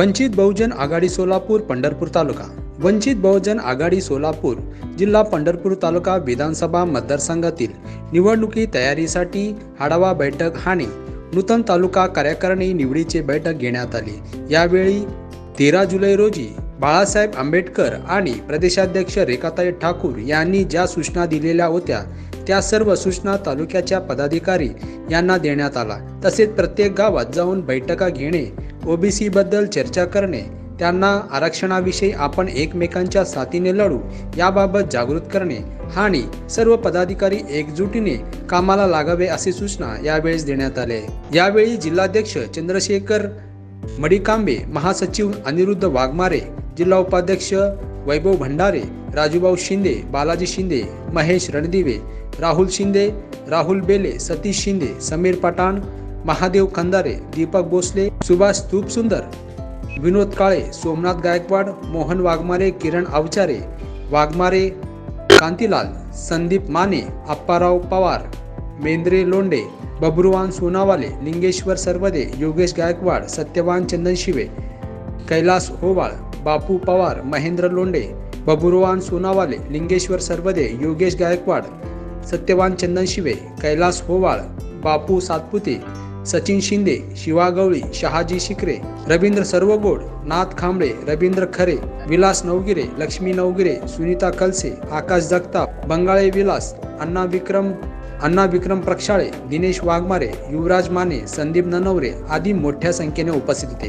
वंचित बहुजन आघाडी सोलापूर पंढरपूर तालुका. वंचित बहुजन आघाडी सोलापूर जिल्हा पंढरपूर तालुका विधानसभा मतदारसंघातील निवडणुकी तयारीसाठी आढावा बैठक आणि नूतन तालुका कार्यकारिणी निवडीची बैठक घेण्यात आली. यावेळी तेरा जुलै रोजी बाळासाहेब आंबेडकर आणि प्रदेशाध्यक्ष रेखाताई ठाकूर यांनी ज्या सूचना दिलेल्या होत्या त्या सर्व सूचना तालुक्याच्या पदाधिकारी यांना देण्यात आला. तसेच प्रत्येक गावात जाऊन बैठका घेणे ओबीसी बद्दल चर्चा करणे त्यांना आरक्षणाविषयी आपण एकमेकांच्या साथीने लढू याबाबत जागृत करणे आणि सर्व पदाधिकारी एकजुटीने कामाला लागावे असे सूचना यावेळेस देण्यात आले. यावेळी जिल्हाध्यक्ष चंद्रशेखर मडिकांबे महासचिव अनिरुद्ध वाघमारे जिल्हा उपाध्यक्ष वैभव भंडारे राजूभाऊ शिंदे बालाजी शिंदे महेश रणदिवे राहुल शिंदे राहुल बेले सतीश शिंदे समीर पठाण महादेव खंदारे दीपक भोसले सुभाष तूपसुंदर विनोद काळे सोमनाथ गायकवाड मोहन वाघमारे किरण अवचारे वाघमारे कांतीलाल संदीप माने अप्पाराव पवार मेंद्रे लोंडे बबरुवान सोनावाले लिंगेश्वर सरवदे योगेश गायकवाड सत्यवान चंदनशिवे कैलास होवाळ बापू पवार महेंद्र लोंडे बबुरुवान सोनावाले लिंगेश्वर सरवदे योगेश गायकवाड सत्यवान चंदन शिवे कैलास होवाळ बापू सातपुते सचिन शिंदे शिवा गवळी शहाजी शिकरे रवींद्र सर्वगोड नाथ खांबळे रवींद्र खरे विलास नवगिरे लक्ष्मी नवगिरे सुनीता कलसे आकाश जगताप बंगाळे विलास अण्णा विक्रम अण्णा विक्रम प्रक्षाळे दिनेश वाघमारे युवराज माने संदीप ननवरे आदी मोठ्या संख्येने उपस्थित होते.